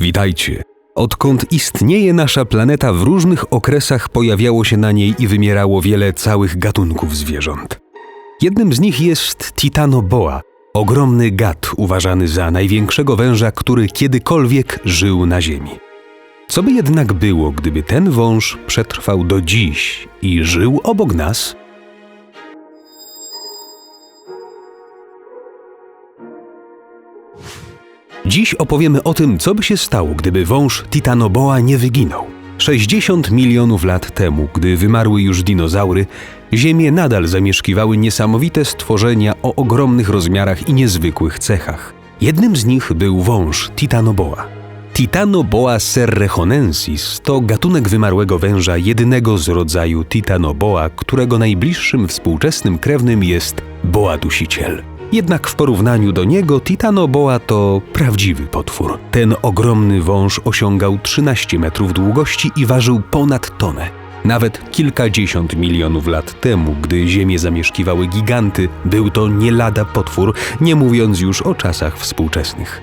Witajcie. Odkąd istnieje nasza planeta, w różnych okresach pojawiało się na niej i wymierało wiele całych gatunków zwierząt. Jednym z nich jest Titanoboa, ogromny gad uważany za największego węża, który kiedykolwiek żył na Ziemi. Co by jednak było, gdyby ten wąż przetrwał do dziś i żył obok nas? Dziś opowiemy o tym, co by się stało, gdyby wąż Titanoboa nie wyginął. 60 milionów lat temu, gdy wymarły już dinozaury, Ziemię nadal zamieszkiwały niesamowite stworzenia o ogromnych rozmiarach i niezwykłych cechach. Jednym z nich był wąż Titanoboa. Titanoboa serrehonensis to gatunek wymarłego węża jedynego z rodzaju Titanoboa, którego najbliższym współczesnym krewnym jest boa dusiciel. Jednak w porównaniu do niego Titanoboa to prawdziwy potwór. Ten ogromny wąż osiągał 13 metrów długości i ważył ponad tonę. Nawet kilkadziesiąt milionów lat temu, gdy Ziemię zamieszkiwały giganty, był to nie lada potwór, nie mówiąc już o czasach współczesnych.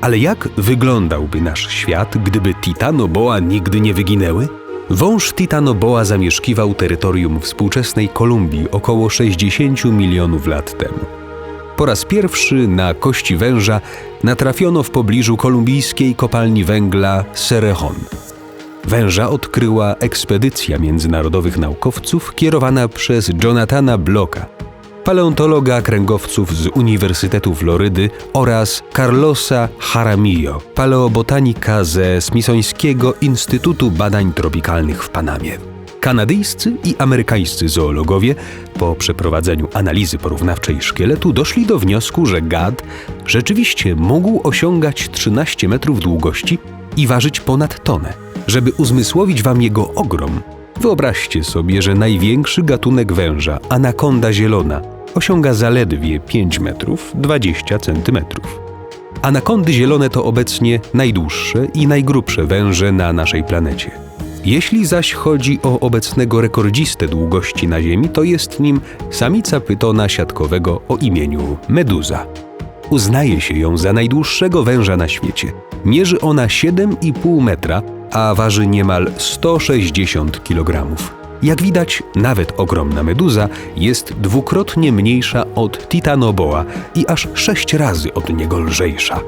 Ale jak wyglądałby nasz świat, gdyby Titanoboa nigdy nie wyginęły? Wąż Titanoboa zamieszkiwał terytorium współczesnej Kolumbii około 60 milionów lat temu. Po raz pierwszy na kości węża natrafiono w pobliżu kolumbijskiej kopalni węgla Cerrejón. Węża odkryła ekspedycja międzynarodowych naukowców kierowana przez Jonathana Blocka, paleontologa kręgowców z Uniwersytetu Florydy oraz Carlosa Jaramillo, paleobotanika ze Smithsońskiego Instytutu Badań Tropikalnych w Panamie. Kanadyjscy i amerykańscy zoologowie po przeprowadzeniu analizy porównawczej szkieletu doszli do wniosku, że gad rzeczywiście mógł osiągać 13 metrów długości i ważyć ponad tonę. Żeby uzmysłowić wam jego ogrom, wyobraźcie sobie, że największy gatunek węża, anakonda zielona, osiąga zaledwie 5 metrów 20 centymetrów. Anakondy zielone to obecnie najdłuższe i najgrubsze węże na naszej planecie. Jeśli zaś chodzi o obecnego rekordzistę długości na Ziemi, to jest nim samica pytona siatkowego o imieniu Meduza. Uznaje się ją za najdłuższego węża na świecie. Mierzy ona 7,5 metra, a waży niemal 160 kg. Jak widać, nawet ogromna meduza jest dwukrotnie mniejsza od Titanoboa i aż sześć razy od niego lżejsza.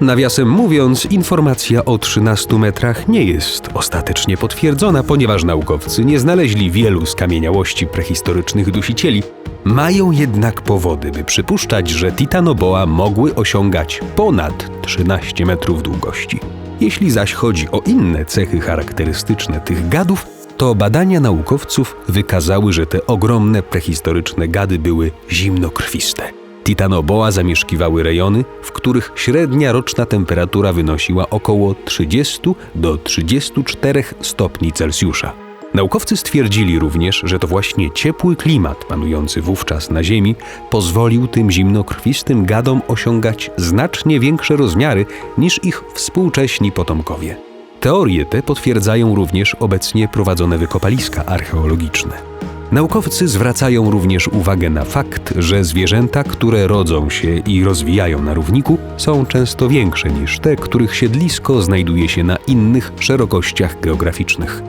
Nawiasem mówiąc, informacja o 13 metrach nie jest ostatecznie potwierdzona, ponieważ naukowcy nie znaleźli wielu skamieniałości prehistorycznych dusicieli. Mają jednak powody, by przypuszczać, że Titanoboa mogły osiągać ponad 13 metrów długości. Jeśli zaś chodzi o inne cechy charakterystyczne tych gadów, to badania naukowców wykazały, że te ogromne prehistoryczne gady były zimnokrwiste. Titanoboa zamieszkiwały rejony, w których średnia roczna temperatura wynosiła około 30 do 34 stopni Celsjusza. Naukowcy stwierdzili również, że to właśnie ciepły klimat panujący wówczas na Ziemi pozwolił tym zimnokrwistym gadom osiągać znacznie większe rozmiary niż ich współcześni potomkowie. Teorie te potwierdzają również obecnie prowadzone wykopaliska archeologiczne. Naukowcy zwracają również uwagę na fakt, że zwierzęta, które rodzą się i rozwijają na równiku, są często większe niż te, których siedlisko znajduje się na innych szerokościach geograficznych.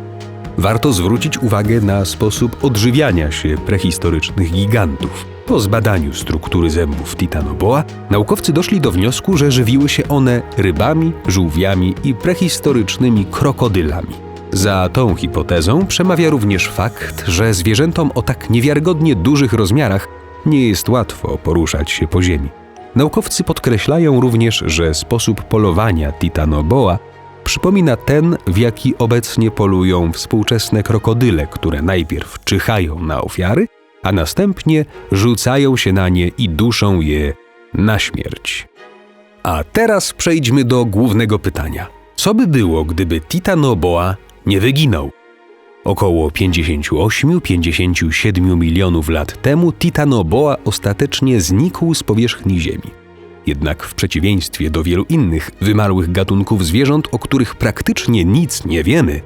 Warto zwrócić uwagę na sposób odżywiania się prehistorycznych gigantów. Po zbadaniu struktury zębów Titanoboa, naukowcy doszli do wniosku, że żywiły się one rybami, żółwiami i prehistorycznymi krokodylami. Za tą hipotezą przemawia również fakt, że zwierzętom o tak niewiarygodnie dużych rozmiarach nie jest łatwo poruszać się po ziemi. Naukowcy podkreślają również, że sposób polowania Titanoboa przypomina ten, w jaki obecnie polują współczesne krokodyle, które najpierw czyhają na ofiary, a następnie rzucają się na nie i duszą je na śmierć. A teraz przejdźmy do głównego pytania. Co by było, gdyby Titanoboa nie wyginął? Około 58-57 milionów lat temu Titanoboa ostatecznie znikł z powierzchni Ziemi. Jednak w przeciwieństwie do wielu innych wymarłych gatunków zwierząt, o których praktycznie nic nie wiemy,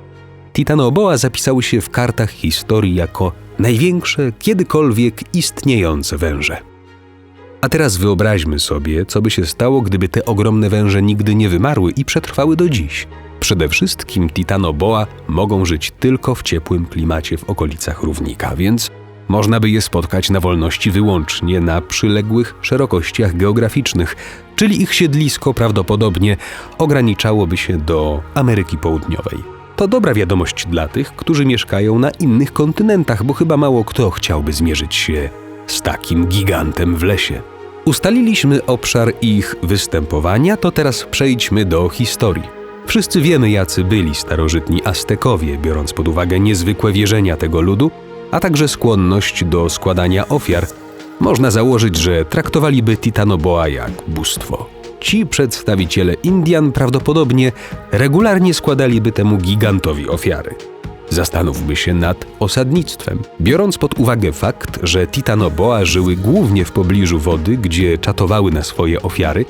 Titanoboa zapisały się w kartach historii jako największe kiedykolwiek istniejące węże. A teraz wyobraźmy sobie, co by się stało, gdyby te ogromne węże nigdy nie wymarły i przetrwały do dziś. Przede wszystkim titanoboa mogą żyć tylko w ciepłym klimacie w okolicach równika, więc można by je spotkać na wolności wyłącznie na przyległych szerokościach geograficznych, czyli ich siedlisko prawdopodobnie ograniczałoby się do Ameryki Południowej. To dobra wiadomość dla tych, którzy mieszkają na innych kontynentach, bo chyba mało kto chciałby zmierzyć się z takim gigantem w lesie. Ustaliliśmy obszar ich występowania, to teraz przejdźmy do historii. Wszyscy wiemy, jacy byli starożytni Aztekowie, biorąc pod uwagę niezwykłe wierzenia tego ludu, a także skłonność do składania ofiar. Można założyć, że traktowaliby Titanoboa jak bóstwo. Ci przedstawiciele Indian prawdopodobnie regularnie składaliby temu gigantowi ofiary. Zastanówmy się nad osadnictwem. Biorąc pod uwagę fakt, że Titanoboa żyły głównie w pobliżu wody, gdzie czatowały na swoje ofiary,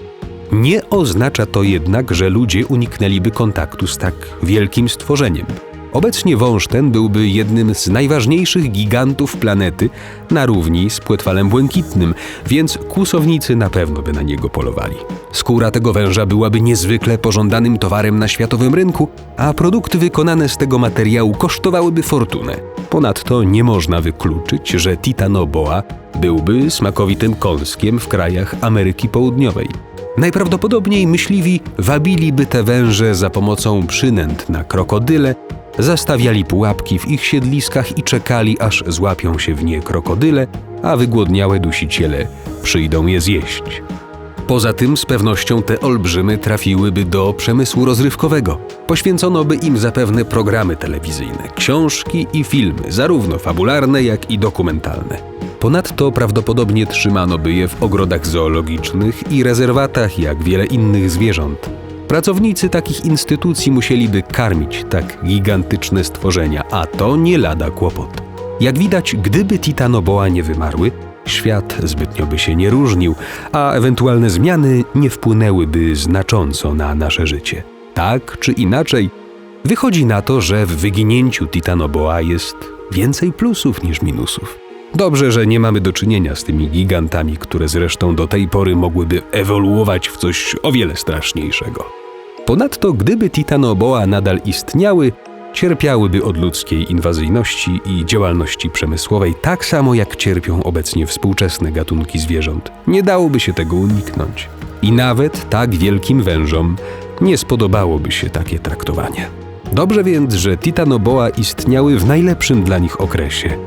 nie oznacza to jednak, że ludzie uniknęliby kontaktu z tak wielkim stworzeniem. Obecnie wąż ten byłby jednym z najważniejszych gigantów planety na równi z płetwalem błękitnym, więc kłusownicy na pewno by na niego polowali. Skóra tego węża byłaby niezwykle pożądanym towarem na światowym rynku, a produkty wykonane z tego materiału kosztowałyby fortunę. Ponadto nie można wykluczyć, że Titanoboa byłby smakowitym kąskiem w krajach Ameryki Południowej. Najprawdopodobniej myśliwi wabiliby te węże za pomocą przynęt na krokodyle, zastawiali pułapki w ich siedliskach i czekali, aż złapią się w nie krokodyle, a wygłodniałe dusiciele przyjdą je zjeść. Poza tym z pewnością te olbrzymy trafiłyby do przemysłu rozrywkowego. Poświęcono by im zapewne programy telewizyjne, książki i filmy, zarówno fabularne, jak i dokumentalne. Ponadto prawdopodobnie trzymano by je w ogrodach zoologicznych i rezerwatach, jak wiele innych zwierząt. Pracownicy takich instytucji musieliby karmić tak gigantyczne stworzenia, a to nie lada kłopot. Jak widać, gdyby Titanoboa nie wymarły, świat zbytnio by się nie różnił, a ewentualne zmiany nie wpłynęłyby znacząco na nasze życie. Tak czy inaczej, wychodzi na to, że w wyginięciu Titanoboa jest więcej plusów niż minusów. Dobrze, że nie mamy do czynienia z tymi gigantami, które zresztą do tej pory mogłyby ewoluować w coś o wiele straszniejszego. Ponadto, gdyby Titanoboa nadal istniały, cierpiałyby od ludzkiej inwazyjności i działalności przemysłowej tak samo jak cierpią obecnie współczesne gatunki zwierząt. Nie dałoby się tego uniknąć. I nawet tak wielkim wężom nie spodobałoby się takie traktowanie. Dobrze więc, że Titanoboa istniały w najlepszym dla nich okresie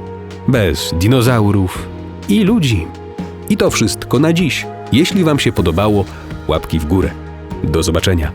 bez dinozaurów i ludzi. I to wszystko na dziś. Jeśli Wam się podobało, łapki w górę. Do zobaczenia.